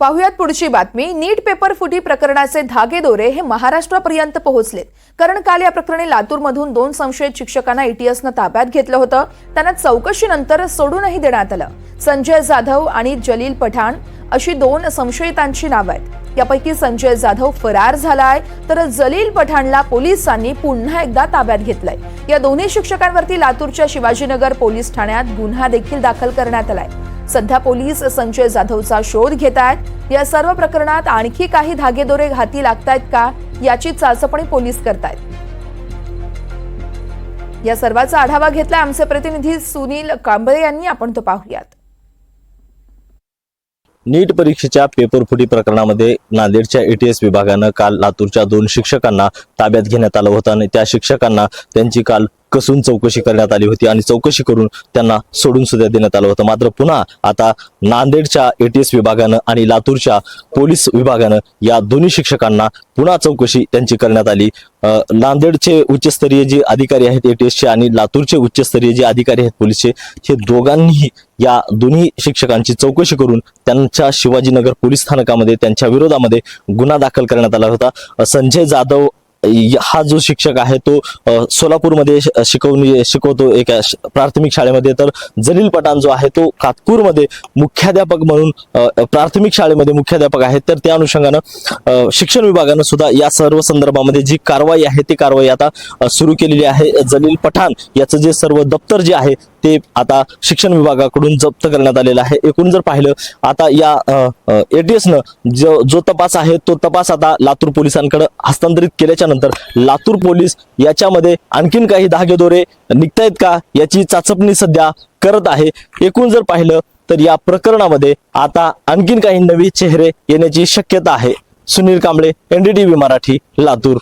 पाहुयात पुढची बातमी. नीट पेपर फुटी प्रकरणाचे धागेदोरे हे महाराष्ट्रापर्यंत पोहोचलेत. कारण काल या प्रकरणी लातूरमधून दोन संशयित शिक्षकांना ईटीएसनं ताब्यात घेतलं होतं. त्यांना चौकशीनंतर सोडूनही देण्यात आलं. संजय जाधव आणि जलील पठाण अशी दोन संशयितांची नावं आहेत. यापैकी संजय जाधव फरार झालाय तर जलील पठाणला पोलिसांनी पुन्हा एकदा ताब्यात घेतलंय. या दोन्ही शिक्षकांवरती लातूरच्या शिवाजीनगर पोलीस ठाण्यात गुन्हा देखील दाखल करण्यात आलाय. सध्या पोलीस संजय जाधवचा शोध घेत आहेत. या सर्व प्रकरणात आणखी काही धागेदोरे घाती लागतायत का याची चाचपणी पोलीस करतायत. या सर्वाचा आढावा घेतलाय आमचे प्रतिनिधी सुनील कांबळे यांनी. आपण तो पाहूयात. नीट परीक्षेच्या पेपर फुटी प्रकरणामध्ये नांदेडच्या एटीएस विभागानं काल लातूरच्या दोन शिक्षकांना ताब्यात घेण्यात आलं होतं आणि त्या शिक्षकांना त्यांची काल कसून चौकशी करण्यात आली होती आणि चौकशी करून त्यांना सोडून सुद्धा देण्यात आलं होतं. मात्र पुन्हा आता नांदेडच्या एटीएस विभागानं आणि लातूरच्या पोलीस विभागानं या दोन्ही शिक्षकांना पुन्हा चौकशी त्यांची करण्यात आली. नांदेडचे उच्चस्तरीय जे अधिकारी आहेत एटीएसचे आणि लातूरचे उच्चस्तरीय जे अधिकारी आहेत पोलीसचे हे दोघांनीही या दोन्ही शिक्षकांची चौकशी करून त्यांच्या शिवाजीनगर पोलीस स्थानकामध्ये त्यांच्या विरोधामध्ये गुन्हा दाखल करण्यात आला होता. संजय जाधव हा जो शिक्षक आहे तो सोलापूरमध्ये श- शिकवणी म्हणजे शिकवतो एका श- प्राथमिक शाळेमध्ये. तर जलील पठाण जो आहे तो कातपूरमध्ये मुख्याध्यापक म्हणून प्राथमिक शाळेमध्ये मुख्याध्यापक आहेत तर त्या अनुषंगानं शिक्षण विभागानं सुद्धा या सर्व संदर्भामध्ये जी कारवाई आहे ती कारवाई आता सुरू केलेली आहे. जलील पठाण याचं जे सर्व दप्तर जे आहे ते आता शिक्षण विभागाकडून जप्त करण्यात आलेलं आहे. एकूण जर पाहिलं आता या एटीएसनं जो जो तपास आहे तो तपास आता लातूर पोलिसांकडे हस्तांतरित केल्याच्यानंतर लातूर पोलीस याच्यामध्ये आणखीन काही धागेदोरे निघतायत का? याची चाचपणी सध्या करत आहे. एकूण जर पाहिलं तर या प्रकरणामध्ये आता आणखीन काही नवे चेहरे येण्याची शक्यता आहे. सुनील कांबळे एनडीटीव्ही मराठी लातूर.